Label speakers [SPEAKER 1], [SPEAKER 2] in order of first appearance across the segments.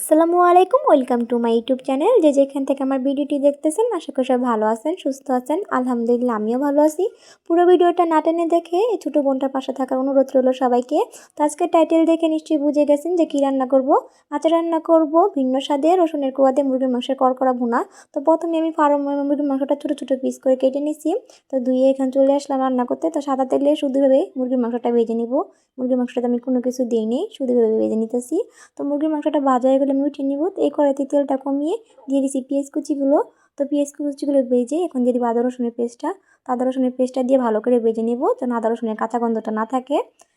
[SPEAKER 1] আসসালামু আলাইকুম, welcome to my YouTube channel. যে যেখান থেকে আমার ভিডিওটি দেখতেছেন, আশা করি সবাই ভালো আছেন, সুস্থ আছেন। আলহামদুলিল্লাহ, আমিও ভালো আছি। পুরো ভিডিওটা না টেনে দেখে এই ছোটো বোনটার পাশে থাকার অনুরোধ রইল সবাইকে। তো আজকে টাইটেল দেখে নিশ্চয়ই বুঝে গেছেন যে কী রান্না করব। আচার রান্না করব ভিন্ন স্বাদে রসুনের কুয়াতে মুরগির মাংসের করকরা ভুনা। তো প্রথমে আমি ফার্ম মুরগির মাংসটা ছোটো ছোটো পিস করে কেটে নিছি। তো ধুয়ে এখানে চলে আসলাম রান্না করতে। তো সাদা তেলে শুধুভাবে মুরগির মাংসটা ভেজে নিব। মুরগির মাংসটাতে আমি কোনো কিছু দিইনি শুধুভাবে ভেজে নিতেছি। তো মুরগির মাংসটা ভাজা হয়ে গেলে আমি উঠিয়ে নিব। এই কড়াইতে তেলটা কমিয়ে দিয়ে দিছি পেঁয়াজ কুচিগুলো। তো পেঁয়াজ কুচিগুলো ভেজে এখন দিয়ে দিব আদা, রসুনের পেস্টটা। তো আদা, রসুনের পেস্টটা দিয়ে ভালো করে ভেজে নিব যেন আদা, রসুনের কাঁচা গন্ধটা না থাকে।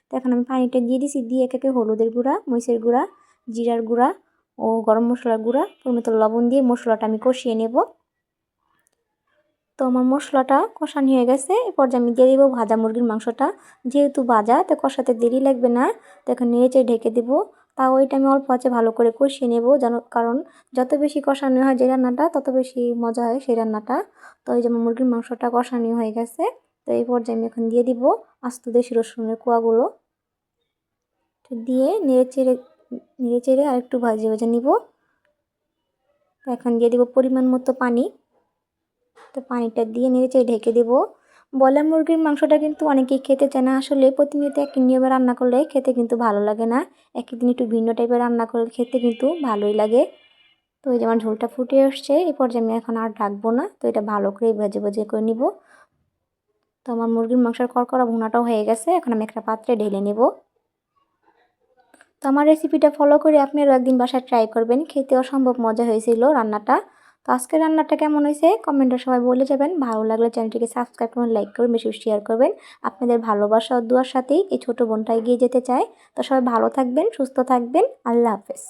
[SPEAKER 1] তো এখন আমি পানিটা দিয়ে দিছি, দিয়ে একে একে হলুদের গুঁড়া, মরিচের গুঁড়া, জিরার গুঁড়া ও গরম মশলার গুঁড়া পরিমিত লবণ দিয়ে মশলাটা আমি কষিয়ে নেব। তো আমার মশলাটা কষানি হয়ে গেছে। এরপর যে আমি দিয়ে দিব ভাজা মুরগির মাংসটা। যেহেতু ভাজা, তো কষাতে দেরি লাগবে না। তো এখন নেড়েচে ঢেকে দেবো। তা ওইটা আমি অল্প আছে ভালো করে কষিয়ে নেব যেন, কারণ যত বেশি কষানো হয় যে রান্নাটা, তত বেশি মজা হয় সেই রান্নাটা। তো ওই যেমন মুরগির মাংসটা কষানি হয়ে গেছে। তো এই পর্যায়ে আমি এখন দিয়ে দিব আস্ত দেশি রসুনের কুয়াগুলো। দিয়ে নেড়ে চেড়ে নেড়ে চেড়ে আর আরেকটু ভাজে ভেজে নিব এখন দিয়ে দিব পরিমাণ মতো পানি। তো পানিটা দিয়ে নেড়ে চেড়ে ঢেকে দেবো। ব্রয়লার মুরগির মাংসটা কিন্তু অনেকেই খেতে চায় না। আসলে প্রতিনিয়ত এক নিয়মে রান্না করলে খেতে কিন্তু ভালো লাগে না। একই দিন একটু ভিন্ন টাইপের রান্না করলে খেতে কিন্তু ভালোই লাগে। তো এই যেমন ঝোলটা ফুটে আসছে এই পর্যায়ে আমি এখন আর ঢাকবো না। তো এটা ভালো করে ভেজে ভেজে করে নিব। তো আমার মুরগির মাংসের কড়কড়া ভুনাটাও হয়ে গেছে। এখন আমি একটা পাত্রে ঢেলে নেব। তো আমার রেসিপিটা ফলো করে আপনারাও একদিন বাসায় ট্রাই করবেন। খেতে অসম্ভব মজা হয়েছিল রান্নাটা। তো আজকের রান্নাটা কেমন হয়েছে? কমেন্টে সবাই বলে যাবেন। ভালো লাগলে চ্যানেলটিকে সাবস্ক্রাইব করুন, লাইক করুন, বেশি শেয়ার করবেন। আপনাদের ভালোবাসা ও দুয়ার সাথেই এই ছোটো বোনটা এগিয়ে যেতে চায়। তো সবাই ভালো থাকবেন, সুস্থ থাকবেন। আল্লাহ হাফেজ।